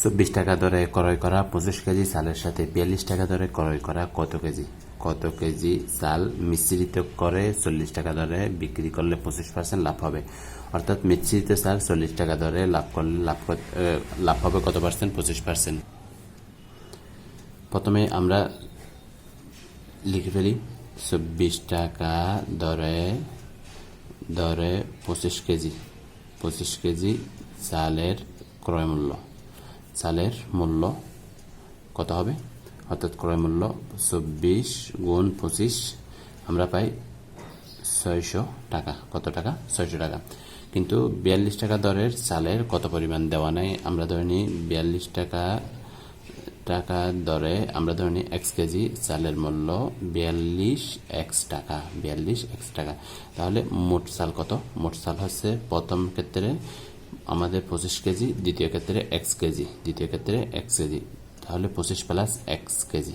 চব্বিশ টাকা দরে ক্রয় করা পঁচিশ কেজি চালের সাথে বিয়াল্লিশ টাকা দরে ক্রয় করা কত কেজি? কত কেজি চাল মিশ্রিত করে চল্লিশ টাকা দরে বিক্রি করলে পঁচিশ পার্সেন্ট লাভ হবে। অর্থাৎ মিশ্রিত চাল চল্লিশ টাকা দরে লাভ করলে লাভ লাভ হবে কত পার্সেন্ট পঁচিশ পার্সেন্ট প্রথমে আমরা লিখে ফেলি, চব্বিশ টাকা দরে দরে পঁচিশ কেজি পঁচিশ কেজি চালের ক্রয় মূল্য। চালের মূল্য কত হবে? অর্থাৎ ক্রয় মূল্য চব্বিশ গুণ পঁচিশ, আমরা পাই ছয়শো টাকা। কত টাকা? ছয়শো টাকা। কিন্তু বিয়াল্লিশ টাকা দরের চালের কত পরিমাণ দেওয়া নেই? আমরা ধরে নিই বিয়াল্লিশ টাকা টাকা দরে আমরা ধরে নিই এক্স কেজি চালের মূল্য বিয়াল্লিশ এক্স টাকা, বিয়াল্লিশ এক্স টাকা। তাহলে মোট চাল কত? মোট চাল হচ্ছে প্রথম ক্ষেত্রে আমাদের পঁচিশ কেজি, দ্বিতীয় ক্ষেত্রে এক্স কেজি, দ্বিতীয় ক্ষেত্রে এক্স কেজি। তাহলে পঁচিশ প্লাস এক্স কেজি।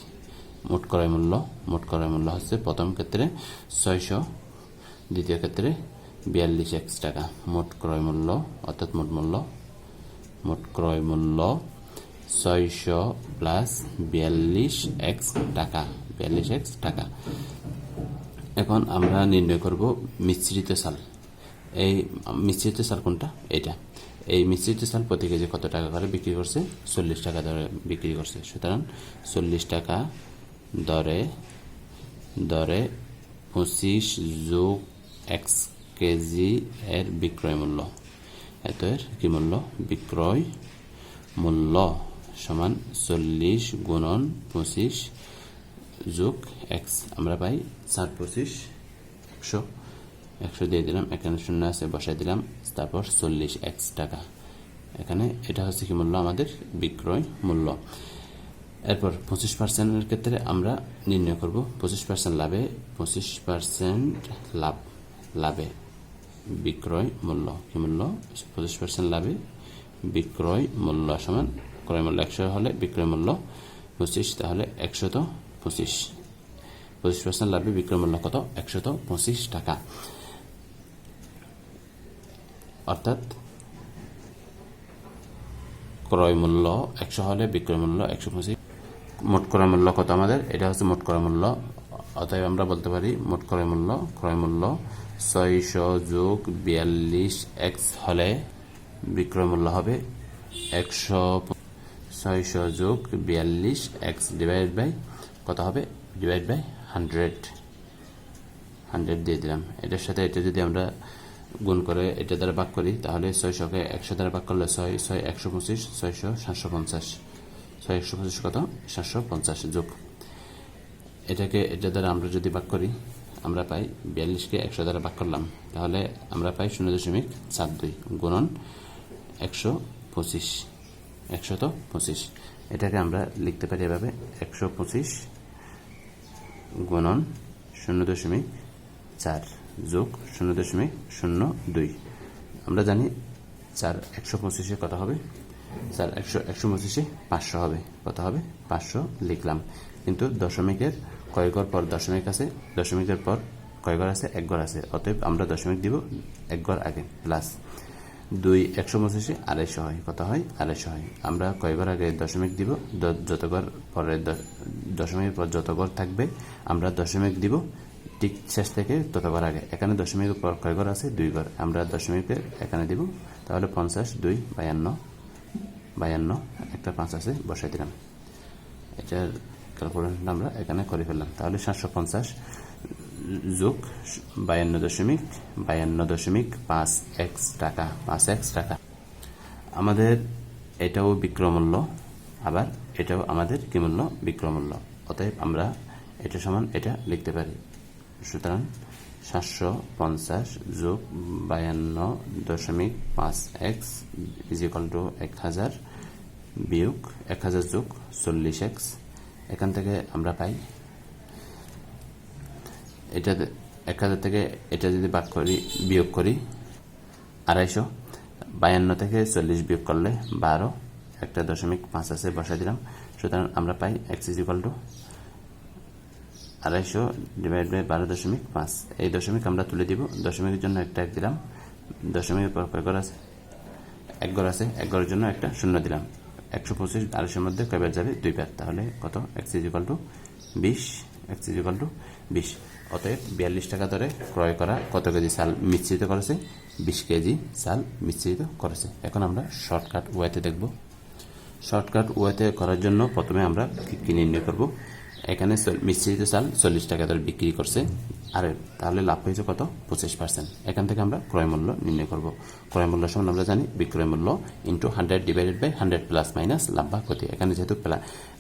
মোট ক্রয় মূল্য, মোট ক্রয় মূল্য হচ্ছে প্রথম ক্ষেত্রে ছয়শো, দ্বিতীয় ক্ষেত্রে বিয়াল্লিশ এক্স টাকা। মোট ক্রয় মূল্য, অর্থাৎ মোট মূল্য, মোট ক্রয় মূল্য ছয়শো প্লাস বিয়াল্লিশ এক্স টাকা, বিয়াল্লিশ এক্স টাকা। এখন আমরা নির্ণয় করব মিশ্রিত সাল এই মিশ্রিত চাল কোনটা? এটা এই মিশ্রিত চাল প্রতি কেজি কত টাকা করে বিক্রি করছে? চল্লিশ টাকা দরে বিক্রি করছে। সুতরাং চল্লিশ টাকা দরে দরে পঁচিশ যোগ এক্স কেজি এর বিক্রয় মূল্য। এত এর কি মূল্য? বিক্রয় মূল্য সমান চল্লিশ গুণন পঁচিশ যোগ এক্স আমরা পাই চার পঁচিশ একশো একশো দিয়ে দিলাম। এখানে শূন্য আছে বসাই দিলাম। তারপর চল্লিশ এক্স টাকা। এখানে এটা হচ্ছে কি মূল্য? আমাদের বিক্রয় মূল্য। এরপর পঁচিশ পার্সেন্টের ক্ষেত্রে আমরা নির্ণয় করব। পঁচিশ পার্সেন্ট লাভে, পঁচিশ পার্সেন্ট লাভ, লাভে বিক্রয় মূল্য। কি মূল্য? পঁচিশ পার্সেন্ট লাভে বিক্রয় মূল্য সমান, ক্রয় মূল্য একশো হলে বিক্রয় মূল্য পঁচিশ, তাহলে একশত পঁচিশ। পঁচিশ পার্সেন্ট লাভে বিক্রয় মূল্য কত? একশত পঁচিশ টাকা। অর্থাৎ ক্রয় মূল্য একশো হলে, বিক্রয় মূল্য একশো পঁচিশ। মোট ক্রয় মূল্য কত আমাদের? এটা হচ্ছে মোট ক্রয় মূল্য। অতএব আমরা বলতে পারি মোট ক্রয় মূল্য ক্রয় মূল্য ছয়শো যোগ বিয়াল্লিশ এক্স হলে বিক্রয় মূল্য হবে একশো ছয়শো যোগ বিয়াল্লিশ এক্স ডিভাইড বাই কত হবে? ডিভাইড বাই হান্ড্রেড হান্ড্রেড দিয়ে দিলাম। এটার সাথে এটা যদি আমরা গুণ করে এটা দ্বারা ভাগ করি, তাহলে ছয়শোকে একশো দ্বারা ভাগ করলে ছয় ছয় একশো পঁচিশ, ছয়শো সাতশো পঞ্চাশ। ছয় একশো পঁচিশ কত? সাতশো পঞ্চাশ যোগ। এটাকে, এটা দ্বারা আমরা যদি ভাগ করি, আমরা পাই বিয়াল্লিশকে একশো দ্বারা ভাগ করলাম, তাহলে আমরা পাই শূন্য দশমিক সাত দুই গুণন একশো পঁচিশ। একশত পঁচিশ। এটাকে আমরা লিখতে পারি এভাবে, একশো পঁচিশ গুণন শূন্য দশমিক চার। যোগ শূন্য দশমিক শূন্য দুই। আমরা জানি চার একশো পঁচিশে কত হবে? চার একশো একশো পঁচিশে পাঁচশো হবে। কত হবে? পাঁচশো লিখলাম। কিন্তু দশমিকের কয়েকর পর দশমিক আছে? দশমিকের পর কয়েকর আছে? এক ঘর আছে। অতএব আমরা দশমিক দিব এক ঘর আগে প্লাস দুই একশো পঁচিশে আড়াইশো হয়। কত হয়? আড়াইশো হয়। আমরা কয়েকবার আগে দশমিক দিব? যত ঘর পরে দশমিকের পর যত ঘর থাকবে, আমরা দশমিক দিব ঠিক শেষ থেকে ততবার আগে। এখানে দশমিকের পর কয় ঘর আছে দুই ঘর আমরা দশমিকের এখানে দিব, তাহলে পঞ্চাশ দুই বায়ান্ন বায়ান্ন, একটা পাঁচ আছে, বসাই দিলাম। এটার ক্যালকুলেশনটা আমরা এখানে করে ফেললাম। তাহলে সাতশো পঞ্চাশ যোগ বায়ান্ন দশমিক বায়ান্ন দশমিক পাঁচ এক্স টাকা, পাঁচ এক্স টাকা। আমাদের এটাও বিক্রমূল্য, আবার এটাও আমাদের কি মূল্য? বিক্রমূল্য। অতএব আমরা এটা সমান এটা লিখতে পারি। সুতরাং সাতশো পঞ্চাশ যোগ বায়ান্ন দশমিক পাঁচ এক্স ইজ ইকাল টু এক হাজার বিয়োগ এক হাজার যোগ চল্লিশ এক্স। এখান থেকে আমরা পাই, এটা এক হাজার থেকে এটা যদি বাদ করি, বিয়োগ করি, আড়াইশো। বায়ান্ন থেকে চল্লিশ বিয়োগ করলে বারো, একটা দশমিক পাঁচ আছে, বসাই দিলাম। সুতরাং আমরা পাই এক্স ইজ ইকাল টু আড়াইশো ডিভাইড বাই বারো দশমিক পাঁচ। এই দশমিক আমরা তুলে দিব। দশমিকের জন্য একটা এক দিলাম। দশমিকের পর কয় ঘর আছে? এক ঘর আছে। এক ঘরের জন্য একটা শূন্য দিলাম। একশো পঁচিশ আড়াইশোর মধ্যে কয়বার যাবে? দুই দুইবার তাহলে কত? এক্স ইজ ইকাল টু বিশ। এক্স ইজ ইকাল টু বিশ। অতএব বিয়াল্লিশ টাকা দরে ক্রয় করা কত কেজি চাল মিশ্রিত করেছে? বিশ কেজি চাল মিশ্রিত করেছে। এখন আমরা শর্টকাট ওয়েতে দেখব। শর্টকাট ওয়েতে করার জন্য প্রথমে আমরা কি নির্ণয় করব? এখানে মিশ্রিত চাল চল্লিশ টাকা দরে বিক্রি করছে। আর, তাহলে লাভ হয়েছে কত? পঁচিশ পার্সেন্ট এখান থেকে আমরা ক্রয় মূল্য নির্ণয় করব। ক্রয় মূল্য সমান আমরা জানি, বিক্রয় মূল্য into hundred divided by hundred plus minus লাভ বা ক্ষতি। এখানে যেহেতু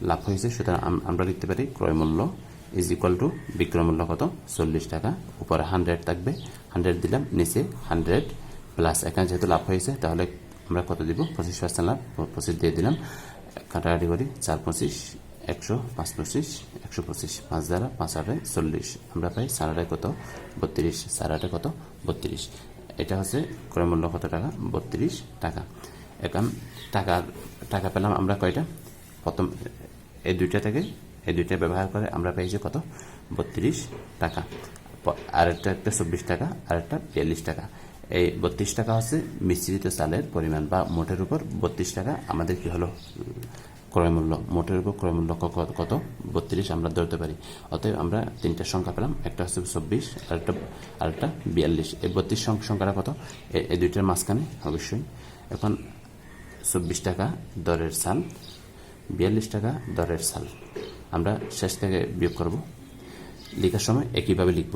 লাভ হয়েছে, সুতরাং আমরা লিখতে পারি ক্রয় মূল্য ইজ ইকুয়াল টু বিক্রয় মূল্য কত? চল্লিশ টাকা। উপরে হান্ড্রেড থাকবে। হান্ড্রেড দিলাম, নিচে হান্ড্রেড প্লাস এখানে যেহেতু লাভ হয়েছে, তাহলে আমরা কত দিব? পঁচিশ পার্সেন্ট লাভ। পঁচিশ দিয়ে দিলাম। কাটাকাটি করি, চার পঁচিশ। একশো পাঁচ পঁচিশ, একশো পঁচিশ পাঁচ দ্বারা পাঁচ আটে চল্লিশ। আমরা পাই আটে কত? বত্রিশ। চার আটে কত? বত্রিশ। এটা হচ্ছে ক্রয় মূল্য কত টাকা? বত্রিশ টাকা। এখন টাকা টাকা পেলাম আমরা কয়টা? প্রথম, এই দুইটা থেকে, এই দুইটা ব্যবহার করে আমরা পেয়েছি কত? বত্রিশ টাকা। আরেকটা একটা চব্বিশ টাকা, আরেকটা বিয়াল্লিশ টাকা। এই বত্রিশ টাকা হচ্ছে মিশ্রিত চালের পরিমাণ বা মোটের উপর বত্রিশ টাকা আমাদের কি হলো? ক্রয় মূল্য মোটের উপর ক্রয় মূল্য কত? বত্রিশ, আমরা ধরতে পারি। অতএব আমরা তিনটা সংখ্যা পেলাম, একটা হচ্ছে চব্বিশ আরেকটা আরেকটা বিয়াল্লিশ। এই বত্রিশ সংখ্যাটা কত? এই দুইটার মাঝখানে, অবশ্যই। এখন চব্বিশ টাকা দরের সাল, বিয়াল্লিশ টাকা দরের সাল। আমরা শেষ থেকে বিয়োগ করব। লেখার সময় একইভাবে লিখব।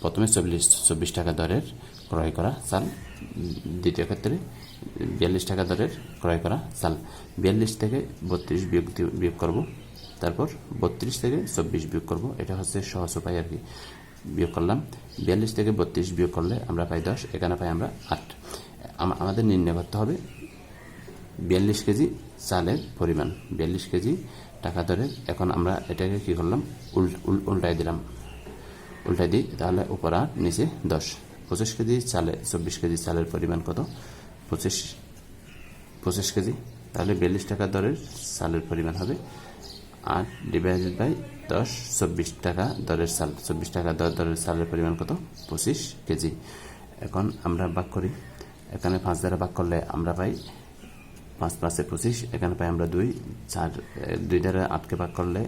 প্রথমে চল্লিশ, চব্বিশ টাকা দরের ক্রয় করা চাল, দ্বিতীয় ক্ষেত্রে বিয়াল্লিশ টাকা দরের ক্রয় করা চাল। বিয়াল্লিশ থেকে বত্রিশ বিয়োগ বিয়োগ করব। তারপর বত্রিশ থেকে চব্বিশ বিয়োগ করব। এটা হচ্ছে সহজ উপায় আর কি। বিয়োগ করলাম। বিয়াল্লিশ থেকে বত্রিশ বিয়োগ করলে আমরা পাই দশ, এখানে পাই আমরা আট। আম- আমাদের নির্ণয় করতে হবে বিয়াল্লিশ কেজি চালের পরিমাণ। বিয়াল্লিশ কেজি টাকা ধরে এখন আমরা এটাকে কি করলাম? উল, উল- উল্টাই দিলাম। উল্টাই দিই, তাহলে উপর আট নিচে দশ। পঁচিশ কেজি চালে, চব্বিশ কেজি চালের পরিমাণ কত? পঁচিশ পঁচিশ কেজি। তাহলে বিয়াল্লিশ টাকা দরের চালের পরিমাণ হবে। আট ডিভাইডেড বাই দশ, চব্বিশ টাকা দরের চাল, চব্বিশ টাকা দর দরের চালের পরিমাণ কত? পঁচিশ কেজি। এখন আমরা ভাগ করি। এখানে পাঁচ দ্বারা ভাগ করলে আমরা পাই পাঁচ পাঁচে পঁচিশ। এখানে পাই আমরা দুই। চার দুই দ্বারা আটকে ভাগ করলে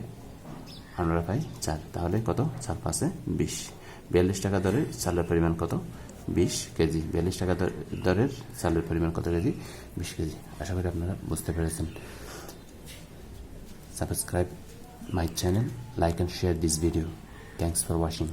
আমরা পাই চার। তাহলে কত? চার পাঁচে বিশ। বিয়াল্লিশ টাকা দরের চালের পরিমাণ কত? বিশ কেজি। বিয়াল্লিশ টাকা দর- দরের চালের পরিমাণ কত কেজি? বিশ কেজি। আশা করি আপনারা বুঝতে পেরেছেন। Subscribe my channel like and share this video thanks for watching